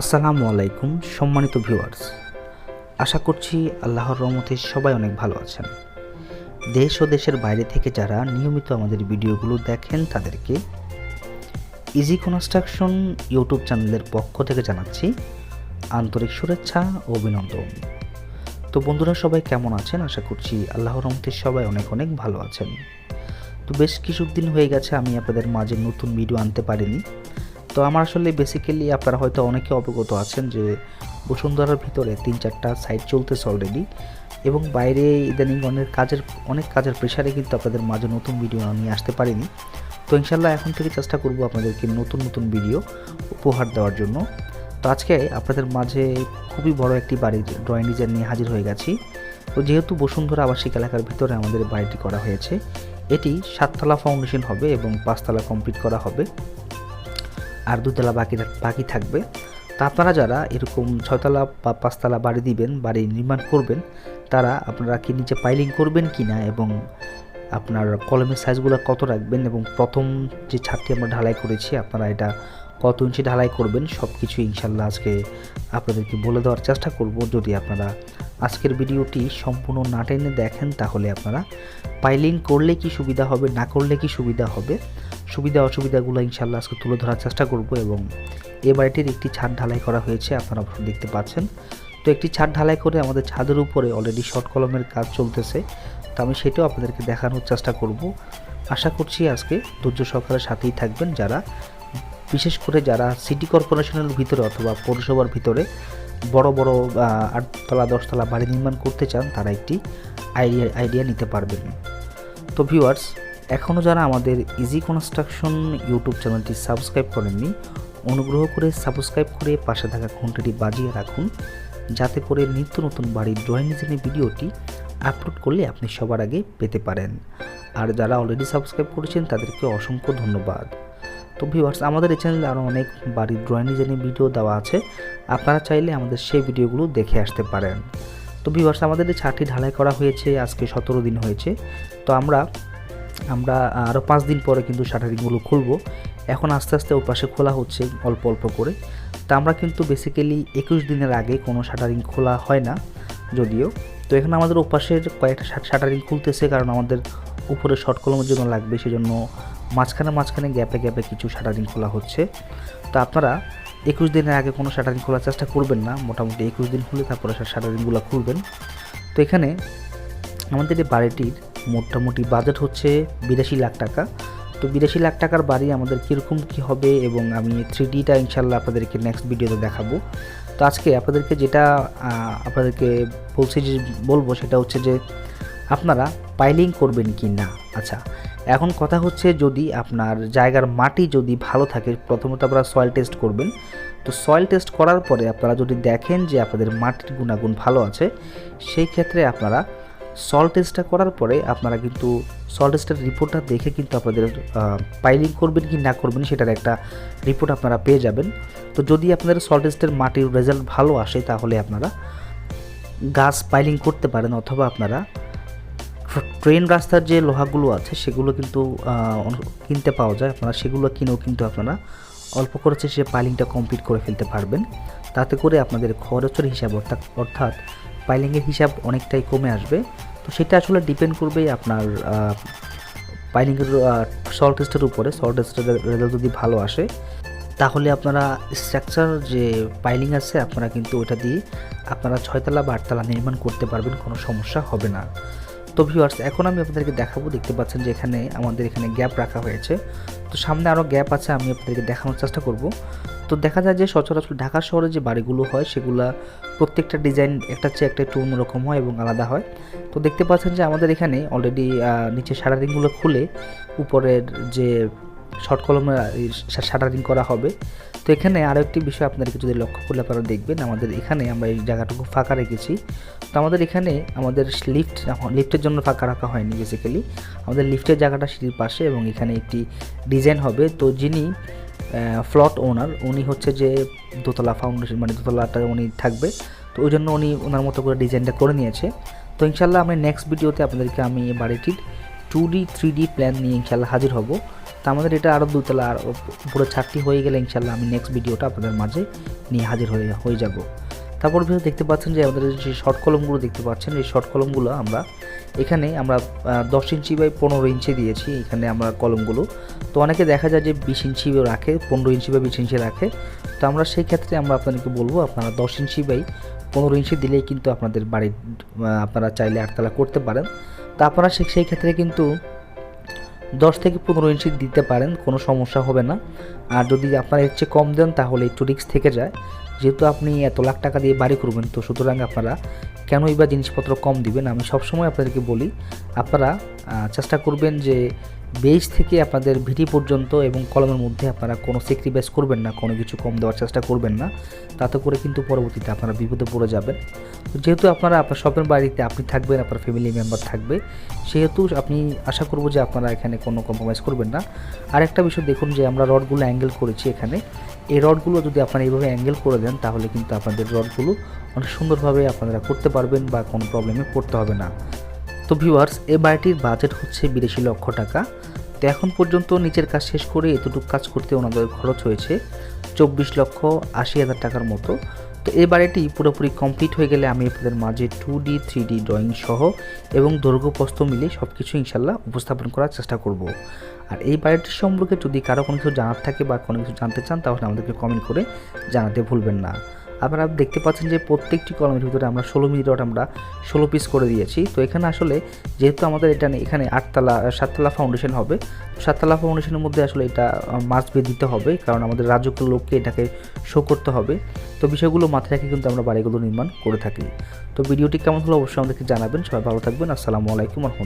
আসসালামু আলাইকুম, সম্মানিত ভিউয়ার্স। আশা করছি আল্লাহর রহমতে সবাই অনেক ভালো আছেন। দেশ ও দেশের বাইরে থেকে যারা নিয়মিত আমাদের ভিডিওগুলো দেখেন, তাদেরকে ইজি কনস্ট্রাকশন ইউটিউব চ্যানেলের পক্ষ থেকে জানাচ্ছি আন্তরিক শুভেচ্ছা ও অভিনন্দন। তো বন্ধুরা, সবাই কেমন আছেন? আশা করছি আল্লাহর রহমতে সবাই অনেক অনেক ভালো আছেন। তো বেশ কিছুদিন হয়ে গেছে, আমি আপনাদের মাঝে নতুন ভিডিও আনতে পারিনি। তো আমার আসলে বেসিক্যালি আপনারা হয়তো অনেকে অবগত আছেন যে বসুন্ধরার ভিতরে তিন চারটা সাইট চলতেছে অলরেডি এবং বাইরে ইদানিং অনেক কাজের অনেক কাজের প্রেশারে কিন্তু আপনাদের মাঝে নতুন ভিডিও নিয়ে আসতে পারিনি। তো ইনশাল্লাহ এখন থেকে চেষ্টা করব আপনাদেরকে নতুন নতুন ভিডিও উপহার দেওয়ার জন্য। তো আজকে আপনাদের মাঝে খুবই বড় একটি বাড়ির ড্রয়িং ডিজাইন নিয়ে হাজির হয়ে গেছি। তো যেহেতু বসুন্ধরা আবাসিক এলাকার ভিতরে আমাদের বাড়িটি করা হয়েছে, এটি সাততলা ফাউন্ডেশন হবে এবং পাঁচতলা কমপ্লিট করা হবে। আর দুতলা বাকি বাকি থাকবে। তা আপনারা যারা এরকম ছয়তলা বা পাঁচতলা বাড়ি দিবেন, বাড়ি নির্মাণ করবেন, তারা আপনারা কি নিচে পাইলিং করবেন কি না এবং আপনার কলমের সাইজগুলো কত রাখবেন এবং প্রথম যে ছাদটি আমরা ঢালাই করেছি, আপনারা এটা কত ইঞ্চি ঢালাই করবেন সব কিছু ইনশাল্লাহ আজকে আপনাদেরকে বলে দেওয়ার চেষ্টা করব। যদি আপনারা আজকের ভিডিওটি সম্পূর্ণ না টেনে দেখেন, তাহলে আপনারা পাইলিং করলে কি সুবিধা হবে, না করলে কি সুবিধা হবে, সুবিধা অসুবিধাগুলো ইনশাল্লাহ আজকে তুলে ধরার চেষ্টা করব এবং এ বাড়িটির একটি ছাদ ঢালাই করা হয়েছে, আপনারা দেখতে পাচ্ছেন। তো একটি ছাদ ঢালাই করে আমাদের ছাদের উপরে অলরেডি শর্ট কলমের কাজ চলতেছে, তো আমি সেটাও আপনাদেরকে দেখানোর চেষ্টা করব। আশা করছি আজকে ধৈর্য সহকারে সাথেই থাকবেন, যারা বিশেষ করে যারা সিটি কর্পোরেশনের ভিতরে অথবা পৌরসভার ভিতরে বড় বড় আটতলা, দশতলা বাড়ি নির্মাণ করতে চান, তারা একটি আইডিয়া আইডিয়া নিতে পারবেন। তো ভিউয়ার্স এখনও যারা আমাদের ইজি কনস্ট্রাকশন ইউটিউব চ্যানেলটি সাবস্ক্রাইব করেননি, অনুগ্রহ করে সাবস্ক্রাইব করে পাশে থাকা ঘন্টাটি বাজিয়ে রাখুন, যাতে করে নিত্য নতুন বাড়ির ড্রয়িং ডিজাইনের ভিডিওটি আপলোড করলে আপনি সবার আগে পেতে পারেন। আর যারা অলরেডি সাবস্ক্রাইব করেছেন, তাদেরকে অসংখ্য ধন্যবাদ। তো ভিউয়ার্স আমাদের এই চ্যানেলে আরও অনেক বাড়ির ড্রয়িং ডিজাইনের ভিডিও দেওয়া আছে। আপনারা চাইলে আমাদের সেই ভিডিওগুলো দেখে আসতে পারেন। তো ভিউয়ার্স আমাদের এই ছাদটি ঢালাই করা হয়েছে, আজকে সতেরো দিন হয়েছে। তো আমরা আমরা আরও পাঁচ দিন পরে কিন্তু শাটারিংগুলো খুলবো। এখন আস্তে আস্তে ওর পাশে খোলা হচ্ছে, অল্প অল্প করে। তা আমরা কিন্তু বেসিক্যালি একুশ দিনের আগে কোনো শাটারিং খোলা হয় না, যদিও। তো এখানে আমাদের ওপাশের কয়েকটা শাটারিং খুলতেছে, কারণ আমাদের উপরে শর্ট কলমের জন্য লাগবে, সেজন্য মাঝখানে মাঝখানে গ্যাপে গ্যাপে কিছু শাটারিং খোলা হচ্ছে। তো আপনারা একুশ দিনের আগে কোনো শাটারিং খোলার চেষ্টা করবেন না। মোটামুটি একুশ দিন খুলে তারপরে শাটারিংগুলো খুলবেন। তো এখানে আমাদের এই বাড়িটির মোটামুটি বাজেট হচ্ছে বিরাশি লাখ টাকা। তো বিরাশি লাখ টাকার বাড়ি আমাদের কীরকম কী হবে এবং আমি থ্রি ডিটা ইনশাল্লাহ আপনাদেরকে নেক্সট ভিডিওতে দেখাবো। তো আজকে আপনাদেরকে যেটা আপনাদেরকে বলছি যে, বলব সেটা হচ্ছে যে, আপনারা পাইলিং করবেন কি না আচ্ছা এখন কথা হচ্ছে যদি আপনার জায়গার মাটি যদি ভালো থাকে, প্রথমত আপনারা সয়েল টেস্ট করবেন। তো সয়েল টেস্ট করার পরে আপনারা যদি দেখেন যে আপনাদের মাটির গুণাগুণ ভালো আছে, সেই ক্ষেত্রে আপনারা সল টেস্টটা করার পরে আপনারা কিন্তু সল টেস্টের রিপোর্টটা দেখে কিন্তু আপনাদের পাইলিং করবেন কি না করবেন সেটার একটা রিপোর্ট আপনারা পেয়ে যাবেন। তো যদি আপনাদের সল টেস্টের মাটির রেজাল্ট ভালো আসে, তাহলে আপনারা গাছ পাইলিং করতে পারেন অথবা আপনারা ট্রেন রাস্তার যে লোহাগুলো আছে, সেগুলো কিন্তু কিনতে পাওয়া যায়। আপনারা সেগুলো কিনেও কিন্তু আপনারা অল্প খরচে সে পাইলিংটা কমপ্লিট করে ফেলতে পারবেন। তাতে করে আপনাদের খরচের হিসাব অর্থাৎ অর্থাৎ পাইলিংয়ের হিসাব অনেকটাই কমে আসবে। তো সেটা আসলে ডিপেন্ড করবে আপনার পাইলিংয়ের সল টেস্টের উপরে। সল টেস্টের রেজাল্ট যদি ভালো আসে, তাহলে আপনারা স্ট্রাকচার যে পাইলিং আছে, আপনারা কিন্তু ওটা দিয়ে আপনারা ছয়তলা বা আটতলা নির্মাণ করতে পারবেন, কোনো সমস্যা হবে না। তো ভিউয়ার্স এখন আমি আপনাদেরকে দেখাবো, দেখতে পাচ্ছেন যে এখানে আমাদের এখানে গ্যাপ রাখা হয়েছে। তো সামনে আরও গ্যাপ আছে, আমি আপনাদেরকে দেখানোর চেষ্টা করব। তো দেখা যায় যে সচরাচর ঢাকা শহরে যে বাড়িগুলো হয়, সেগুলা প্রত্যেকটা ডিজাইন একটা চেয়ে একটা একটু অন্যরকম হয় এবং আলাদা হয়। তো দেখতে পাচ্ছেন যে আমাদের এখানে অলরেডি নিচে শাটারিংগুলো খুলে, উপরের যে শর্ট কলমে শাটারিং করা হবে। তো এখানে আরও একটি বিষয় আপনাদেরকে যদি লক্ষ্য করলে আপনারা দেখবেন, আমাদের এখানে আমরা এই জায়গাটুকু ফাঁকা রেখেছি। তো আমাদের এখানে আমাদের লিফট লিফটের জন্য ফাঁকা রাখা হয়নি বেসিক্যালি আমাদের লিফটের জায়গাটা সিঁড়ির পাশে এবং এখানে একটি ডিজাইন হবে। তো যিনি ফ্লট ওনার উনি হচ্ছে যে দোতলা ফাউন্ডেশন মানে দোতলাটা উনি থাকবে। তো ওই জন্য উনি ওনার মতো করে ডিজাইনটা করে নিয়েছে। তো ইনশাল্লাহ আমি নেক্সট ভিডিওতে আপনাদেরকে আমি বাড়িটির two D three D plan নিয়ে ইনশাল্লাহ হাজির হব। তো আমাদের এটা আরও দুতলা, আর উপরে ছাদটি হয়ে গেলে ইনশাল্লাহ আমি নেক্সট ভিডিওটা আপনাদের মাঝে নিয়ে হাজির হয়ে হয়ে যাব। তারপর ভিতরে দেখতে পাচ্ছেন যে আমাদের যে শর্ট কলমগুলো দেখতে পাচ্ছেন, এই শর্ট কলমগুলো আমরা এখানে আমরা দশ ইঞ্চি বাই পনেরো ইঞ্চি দিয়েছি এখানে আমরা কলমগুলো তো অনেকে দেখা যায় যে বিশ ইঞ্চি রাখে, পনেরো ইঞ্চি বা বিশ ইঞ্চি রাখে। তো আমরা সেই ক্ষেত্রে আমরা আপনাদেরকে বলব, আপনারা দশ ইঞ্চি বাই পনেরো ইঞ্চি দিলেই কিন্তু আপনাদের বাড়ির আপনারা চাইলে আটতলা করতে পারেন। তো আপনারা সেই ক্ষেত্রে কিন্তু দশ থেকে পনেরো ইঞ্চি দিতে পারেন, কোনো সমস্যা হবে না। আর যদি আপনারা এর চেয়ে কম দেন, তাহলে একটু রিক্স থেকে যায়। যেহেতু আপনি এত লাখ টাকা দিয়ে বাড়ি করবেন, তো সুতরাং আপনারা কেনই বা জিনিসপত্র কম দিবেন? আমি সবসময় আপনাদেরকে বলি, আপনারা চেষ্টা করবেন যে বেজ থেকে আপনাদের ভিটি পর্যন্ত এবং কলমের মধ্যে আপনারা কোনো স্যাক্রিফাইস করবেন না, কোনো কিছু কম দেওয়ার চেষ্টা করবেন না। তাতে করে কিন্তু পরবর্তীতে আপনারা বিপদে পড়ে যাবেন। যেহেতু আপনারা আপনার শপের বাড়িতে আপনি থাকবেন, আপনার ফ্যামিলি মেম্বার থাকবে, সেহেতু আপনি আশা করব যে আপনারা এখানে কোনো কম্প্রোমাইজ করবেন না। আর একটা বিষয় দেখুন যে আমরা রডগুলো অ্যাঙ্গেল করেছি এখানে। এই রডগুলো যদি আপনারা এইভাবে অ্যাঙ্গেল করে দেন, তাহলে কিন্তু আপনাদের রডগুলো অনেক সুন্দরভাবে আপনারা করতে পারবেন বা কোনো প্রবলেমে পড়তে হবে না। তো ভিউয়ার্স এ বাড়িটির বাজেট হচ্ছে বিরাশি লক্ষ টাকা। তো এখন পর্যন্ত নিচের কাজ শেষ করে এতটুকু কাজ করতে ওনাদের খরচ হয়েছে চব্বিশ লক্ষ আশি হাজার টাকার মতো। তো এবার এটি পুরোপুরি কমপ্লিট হয়ে গেলে আমি আপনাদের মাঝে two D three D drawing সহ এবং দৈর্ঘ্য প্রস্ত মিলে সব কিছু ইনশাল্লাহ উপস্থাপন করার চেষ্টা করব। আর এই বাড়িটির সম্পর্কে যদি কারও কোনো কিছু জানার থাকে বা কোনো কিছু জানতে চান, তাহলে আমাদেরকে কমেন্ট করে জানাতে ভুলবেন না। আপনারা দেখতে পাচ্ছেন যে প্রত্যেকটি কলমের ভিতরে আমরা ষোলো মিলি রড আমরা ষোলো পিস করে দিয়েছি। তো এখানে আসলে যেহেতু আমাদের এটা এখানে আটতলা, সাততলা ফাউন্ডেশন হবে সাততলা ফাউন্ডেশনের মধ্যে আসলে এটা মাস্ট বে দিতে হবে, কারণ আমাদের রাজকীয় লোককে এটাকে শো করতে হবে। তো বিষয়গুলো মাথায় রেখে কিন্তু আমরা বাড়িগুলো নির্মাণ করে থাকি। তো ভিডিওটি কেমন হলো অবশ্যই আমাদেরকে জানাবেন। সবাই ভালো থাকবেন। আসসালামু আলাইকুম রহমতুল্লাহ।